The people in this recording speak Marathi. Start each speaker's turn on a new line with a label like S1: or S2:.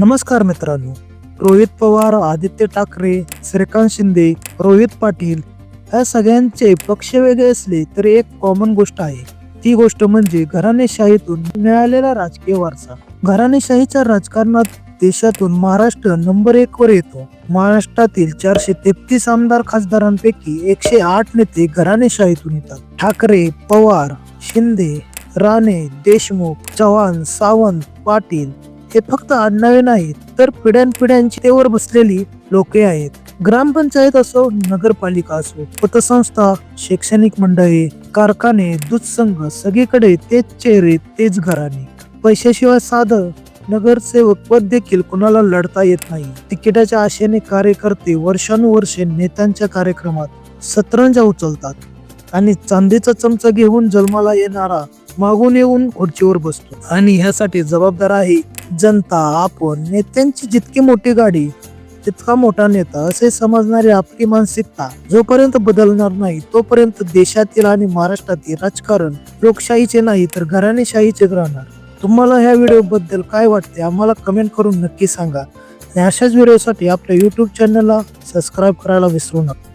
S1: नमस्कार मित्रांनो रोहित पवार आदित्य ठाकरे श्रीकांत शिंदे रोहित पाटील या सगळ्यांचे पक्ष वेगळे असले तरी एक कॉमन गोष्ट आहे. ती गोष्ट म्हणजे घराणेशाहीतून मिळालेला राजकीय वारसा. घराणेशाहीच्या राजकारणात देशातून महाराष्ट्र नंबर एक वर येतो. महाराष्ट्रातील चारशे तेहतीस आमदार खासदारांपैकी एकशे आठ नेते घराणेशाहीतून येतात. ठाकरे पवार शिंदे राणे देशमुख चव्हाण सावंत पाटील हे फक्त आडनावे नाहीत तर पिढ्यानपिढ्यांची तेवर बसलेली लोके आहेत. ग्रामपंचायत असो नगरपालिका असो पतसंस्था शैक्षणिक मंडळी कारखाने दूध संघ सगळीकडे तेच चेहरे तेच घराणे. पैशाशिवाय साधं नगरसेवक पद देखील कुणाला लढता येत नाही. तिकिटाच्या आशेने कार्यकर्ते वर्षानुवर्षे नेत्यांच्या कार्यक्रमात सतरंजा उचलतात आणि चांदीचा चमचा घेऊन जन्माला येणारा मागून येऊन खुर्चीवर बसतो. आणि ह्यासाठी जबाबदार आहे जनता आपण नेत्यांची जितकी मोठी गाडी तितका मोठा नेता असे समजणारी आपली मानसिकता जोपर्यंत बदलणार नाही तोपर्यंत देशातील आणि महाराष्ट्रातील राजकारण लोकशाहीचे नाही तर घराणेशाहीचेच राहणार. तुम्हाला ह्या व्हिडिओ बद्दल काय वाटते आम्हाला कमेंट करून नक्की सांगा. आणि अशाच व्हिडिओसाठी आपल्या यूट्यूब चॅनलला सबस्क्राईब करायला विसरू नका.